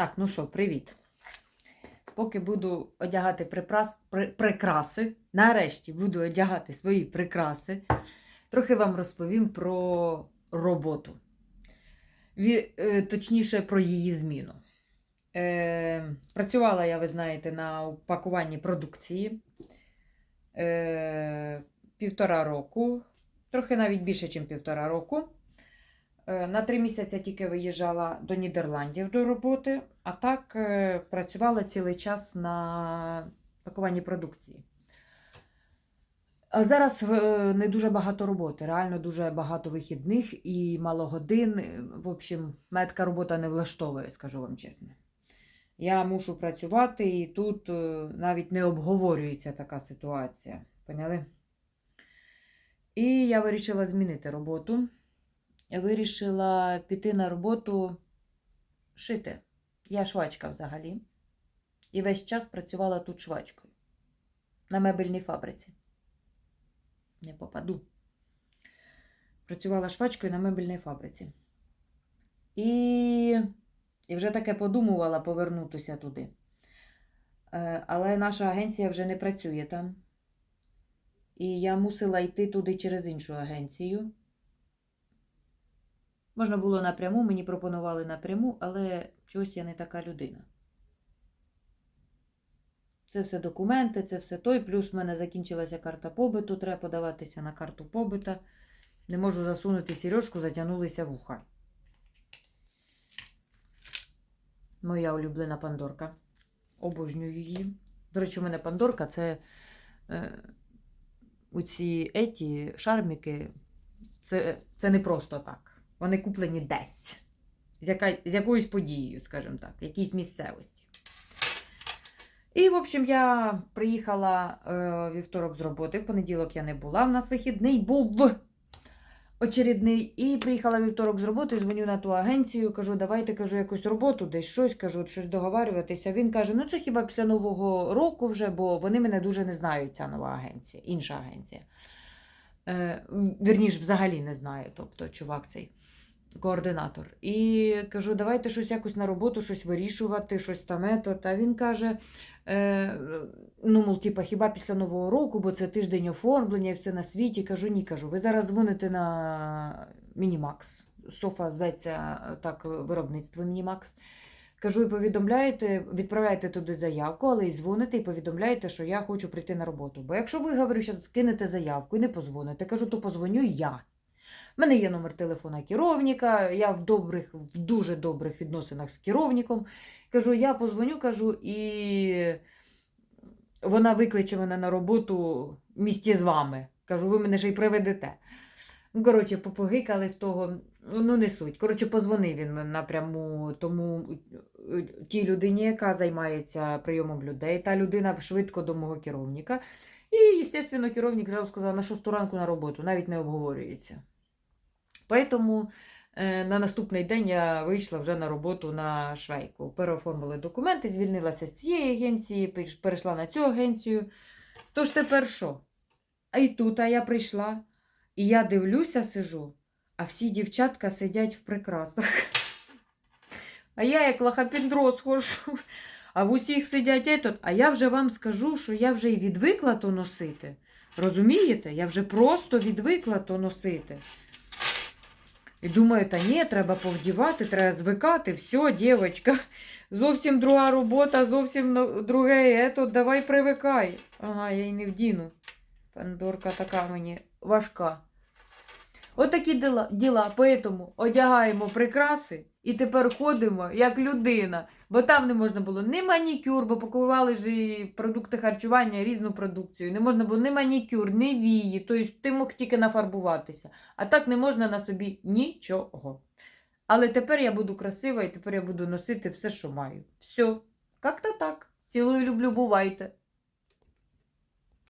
Так, ну що, привіт. Поки буду одягати припрас, при, прикраси, нарешті буду одягати свої прикраси, трохи вам розповім про роботу. Ві, е, точніше, про її зміну. Е, працювала я, ви знаєте, на упакуванні продукції е, півтора року, трохи навіть більше, ніж півтора року. Е, На три місяці тільки виїжджала до Нідерландів до роботи, а так е, працювала цілий час на пакуванні продукції. А зараз е, не дуже багато роботи, реально дуже багато вихідних і мало годин. В общем, мене така робота не влаштовує, скажу вам чесно. Я мушу працювати, і тут навіть не обговорюється така ситуація. Поняли? І я вирішила змінити роботу. Вирішила піти на роботу шити. Я швачка взагалі. І весь час працювала тут швачкою. На мебельній фабриці. Не попаду. Працювала швачкою на мебельній фабриці. І, і вже таке подумувала повернутися туди. Е, Але наша агенція вже не працює там. І я мусила йти туди через іншу агенцію. Можна було напряму, мені пропонували напряму, але чогось я не така людина. Це все документи, це все той. Плюс в мене закінчилася карта побиту, треба подаватися на карту побита. Не можу засунути сережку, затягнулися вуха. Моя улюблена пандорка. Обожнюю її. До речі, у мене пандорка це е, у ці еті шарміки. Це, це не просто так. Вони куплені десь. З, яка, з якоюсь подією, скажімо так, в якійсь місцевості. І, в общем, я приїхала е, вівторок з роботи. В понеділок я не була. У нас вихідний був очередний. І приїхала вівторок з роботи, дзвоню на ту агенцію, кажу, давайте кажу, якусь роботу, десь щось кажу, щось договарюватися. Він каже: ну це хіба після Нового року вже, бо вони мене дуже не знають, ця нова агенція, інша агенція. Е, вірніш, взагалі не знає, тобто чувак цей координатор. І кажу, давайте щось якось на роботу, щось вирішувати, щось там ето. Та він каже: е, ну, мол, типа, хіба після Нового року, бо це тиждень оформлення і все на світі. Кажу, ні, кажу, ви зараз дзвоните на Мінімакс. Софа зветься е, так виробництво Мінімакс. Кажу, і повідомляєте, відправляєте туди заявку, але і дзвоните і повідомляєте, що я хочу прийти на роботу. Бо якщо ви говорю, що скинете заявку і не позвоните, кажу, то позвоню я. У мене є номер телефона керівника, я в добрих, в дуже добрих відносинах з керівником. Кажу, я позвоню, кажу, і вона викличе мене на роботу в місті з вами. Кажу, ви мене ще й приведете. Ну, коротше, попогикали з того, ну не суть. Коротше, позвонив він напряму тому е, тій людині, яка займається прийомом людей. Та людина швидко до мого керівника. І, звісно, керівник зразу сказав, на шосту ранку на роботу, навіть не обговорюється. Поэтому е, на наступний день я вийшла вже на роботу на швейку. Переоформили документи, звільнилася з цієї агенції, перейшла на цю агенцію. Тож тепер що? А і тут а я прийшла, і я дивлюся, сижу, а всі дівчатка сидять в прикрасах. А я як лохапіндроз хожу. А в усіх сидять етот. А я вже вам скажу, що я вже і відвикла то носити. Розумієте? Я вже просто відвикла то носити. І думаю, та ні, треба повдівати, треба звикати. Все, дівчинка, зовсім друга робота, зовсім друге. Ето, давай привикай. Ага, я й не вдіну. Пандорка така мені важка. Отакі діла, діла. Поэтому одягаємо прикраси і тепер ходимо як людина. Бо там не можна було ні манікюр, бо пакували ж і продукти харчування, різну продукцію. Не можна було ні манікюр, ні вії. Тобто ти мог тільки нафарбуватися. А так не можна на собі нічого. Але тепер я буду красива і тепер я буду носити все, що маю. Все. Як-то так. Цілую, люблю, бувайте.